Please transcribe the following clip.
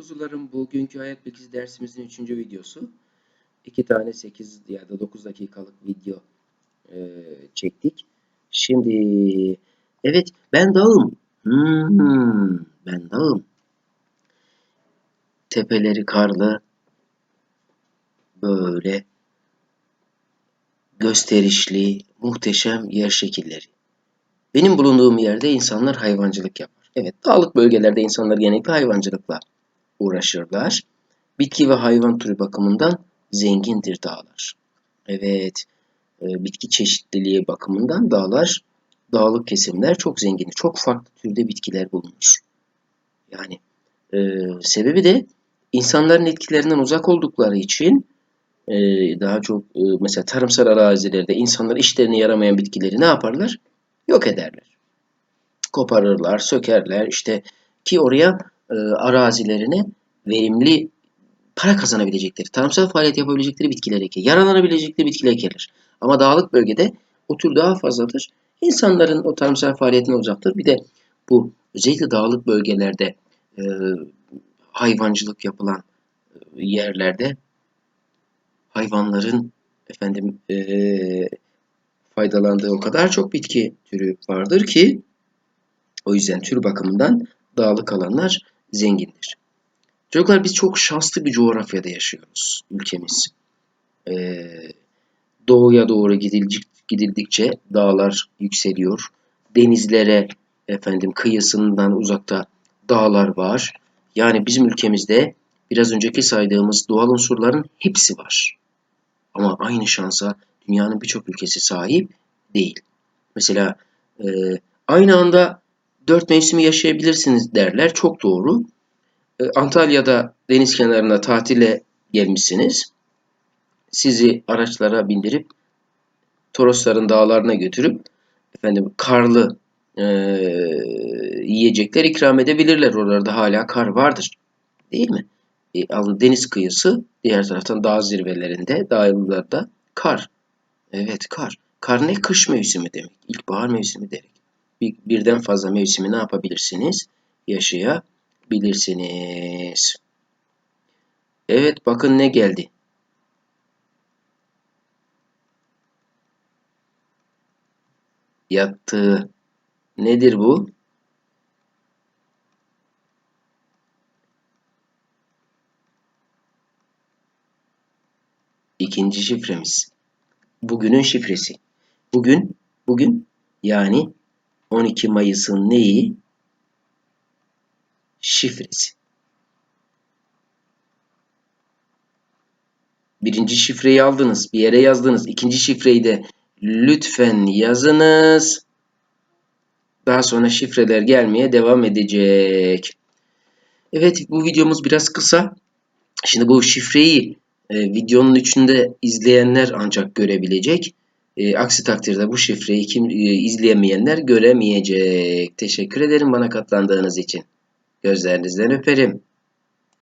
kuzularım bugünkü hayat bilgisi dersimizin 3. videosu. 2 tane 8 ya da 9 dakikalık video e, çektik. Şimdi evet ben dağım. Hmm, ben dağım. Tepeleri karlı böyle gösterişli, muhteşem yer şekilleri. Benim bulunduğum yerde insanlar hayvancılık yapar. Evet, dağlık bölgelerde insanlar genellikle hayvancılıkla uğraşırlar. Bitki ve hayvan türü bakımından zengindir dağlar. Evet, e, bitki çeşitliliği bakımından dağlar, dağlık kesimler çok zengindir. Çok farklı türde bitkiler bulunur. Yani e, sebebi de insanların etkilerinden uzak oldukları için e, daha çok e, mesela tarımsal arazilerde insanlar işlerine yaramayan bitkileri ne yaparlar? Yok ederler. Koparırlar, sökerler işte ki oraya e, arazilerine verimli para kazanabilecekleri, tarımsal faaliyet yapabilecekleri bitkiler eker. Yararlanabilecekleri bitkiler ekerler. Ama dağlık bölgede o tür daha fazladır. İnsanların o tarımsal faaliyetine uzaktır. Bir de bu özellikle dağlık bölgelerde e, hayvancılık yapılan e, yerlerde hayvanların efendim e, faydalandığı o kadar çok bitki türü vardır ki o yüzden tür bakımından dağlık alanlar zengindir. Çocuklar biz çok şanslı bir coğrafyada yaşıyoruz ülkemiz. Ee, doğuya doğru gidildikçe dağlar yükseliyor. Denizlere efendim kıyısından uzakta dağlar var. Yani bizim ülkemizde biraz önceki saydığımız doğal unsurların hepsi var. Ama aynı şansa dünyanın birçok ülkesi sahip değil. Mesela e, aynı anda dört mevsimi yaşayabilirsiniz derler. Çok doğru. E, Antalya'da deniz kenarına tatile gelmişsiniz. Sizi araçlara bindirip Torosların dağlarına götürüp efendim karlı e, yiyecekler ikram edebilirler. Oralarda hala kar vardır. Değil mi? E, deniz kıyısı diğer taraftan dağ zirvelerinde, dağlarda kar. Evet kar. Kar ne? Kış mevsimi demek. İlkbahar mevsimi demek. Bir, birden fazla mevsimi ne yapabilirsiniz? Yaşayabilirsiniz. Evet bakın ne geldi. Yattığı. Nedir bu? İkinci şifremiz. Bugünün şifresi. Bugün, bugün yani 12 Mayıs'ın neyi? Şifresi. Birinci şifreyi aldınız. Bir yere yazdınız. İkinci şifreyi de lütfen yazınız. Daha sonra şifreler gelmeye devam edecek. Evet bu videomuz biraz kısa. Şimdi bu şifreyi e, videonun içinde izleyenler ancak görebilecek. E, aksi takdirde bu şifreyi kim e, izleyemeyenler göremeyecek. Teşekkür ederim bana katlandığınız için. Gözlerinizden öperim.